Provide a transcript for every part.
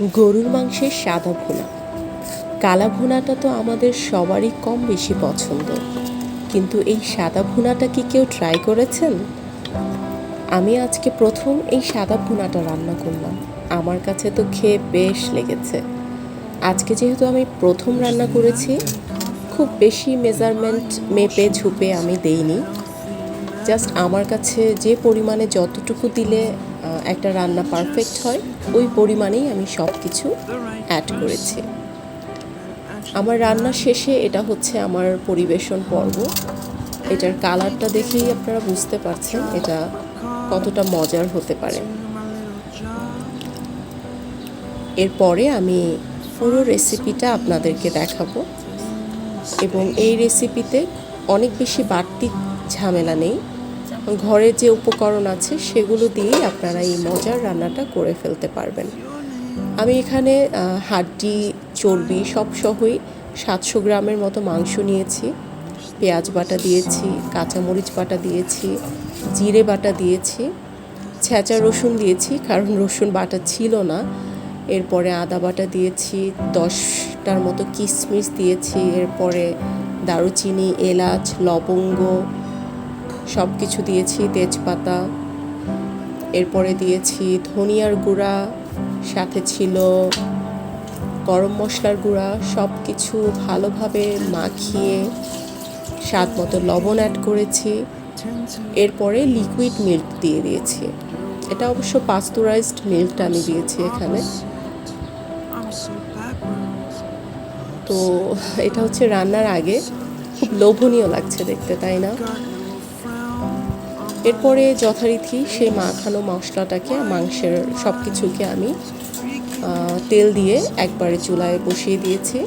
গরুর মাংসের সাদা ভুনা। কালা ভুনাটা তো আমাদের সবারই কম বেশি পছন্দ। কিন্তু এই সাদা ভুনাটা কি কেউ ট্রাই করেছেন? আমি আজকে প্রথম এই সাদা ভুনাটা রান্না করলাম। আমার কাছে তো খেয়ে বেশ লেগেছে। আজকে যেহেতু আমি প্রথম রান্না করেছি, খুব বেশি মেজারমেন্ট মেপে ঝুপে আমি দেইনি। জাস্ট আমার কাছে যে পরিমাণে যতটুকু দিলে একটা রান্না পারফেক্ট হয়, ওই পরিমাণেই আমি সব কিছু অ্যাড করেছি। আমার রান্না শেষে এটা হচ্ছে আমার পরিবেশন পর্ব। এটার কালারটা দেখেই আপনারা বুঝতে পারছেন এটা কতটা মজার হতে পারে। এরপরে আমি পুরো রেসিপিটা আপনাদেরকে দেখাবো। এবং এই রেসিপিতে অনেক বেশি বাড়তি ঝামেলা নেই। ঘরে যে উপকরণ আছে সেগুলো দিয়েই আপনারা এই মজার রান্নাটা করে ফেলতে পারবেন। আমি এখানে হাড্ডি, চর্বি সব সহই সাতশো গ্রামের মতো মাংস নিয়েছি। পেঁয়াজ বাটা দিয়েছি, কাঁচামরিচ বাটা দিয়েছি, জিরে বাটা দিয়েছি, ছেঁচা রসুন দিয়েছি, কারণ রসুন বাটা ছিল না। এরপরে আদা বাটা দিয়েছি, দশটার মতো কিশমিশ দিয়েছি, এরপরে দারুচিনি, এলাচ, লবঙ্গ সব কিছু দিয়েছি, তেজপাতা, এরপরে দিয়েছি ধনিয়ার গুঁড়া, সাথে ছিল গরম মশলার গুঁড়া সব কিছু ভালোভাবে মাখিয়ে স্বাদ মতো লবণ অ্যাড করেছি। এরপরে লিকুইড মিল্ক দিয়ে দিয়েছি। এটা অবশ্য পাস্তুরাইজড মিল্কটা আমি দিয়েছি এখানে। তো এটা হচ্ছে রান্নার আগে। খুব লোভনীয় লাগছে দেখতে, তাই না? এরপরে যথারীতি সেই মাখানো মশলাটাকে, মাংসের সব কিছুকে আমি তেল দিয়ে একবারে চুলায় বসিয়ে দিয়েছি।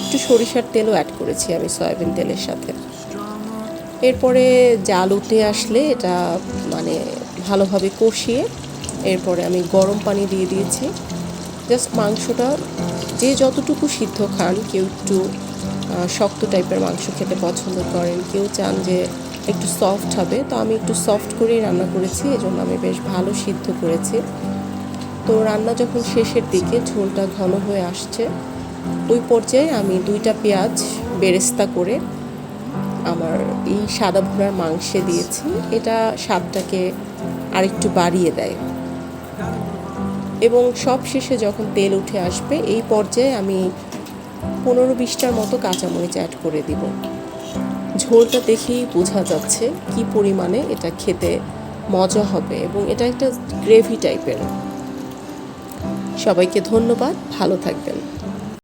একটু সরিষার তেলও অ্যাড করেছি আমি সয়াবিন তেলের সাথে। এরপরে জাল উঠে আসলে এটা মানে ভালোভাবে কষিয়ে এরপরে আমি গরম পানি দিয়ে দিয়েছি। জাস্ট মাংসটা যে যতটুকু সিদ্ধ খান, কেউ একটু শক্ত টাইপের মাংস খেতে পছন্দ করেন, কেউ চান যে একটু সফট হবে। তো আমি একটু সফট করেই রান্না করেছি, এজন্য আমি বেশ ভালো সিদ্ধ করেছি। তো রান্না যখন শেষের দিকে ঝোলটা ঘন হয়ে আসছে, ওই পর্যায়ে আমি দুইটা পেঁয়াজ বেরেস্তা করে আমার এই সাদা ভুনার মাংসে দিয়েছি। এটা স্বাদটাকে আরেকটু বাড়িয়ে দেয়। এবং সব শেষে যখন তেল উঠে আসবে, এই পর্যায়ে আমি পনেরো বিশটার মতো কাঁচামরিচ অ্যাড করে দিব। ঝোলটা দেখেই বোঝা যাচ্ছে কি পরিমাণে এটা খেতে মজা হবে এবং এটা একটা গ্রেভি টাইপের সবাইকে ধন্যবাদ, ভালো থাকবেন।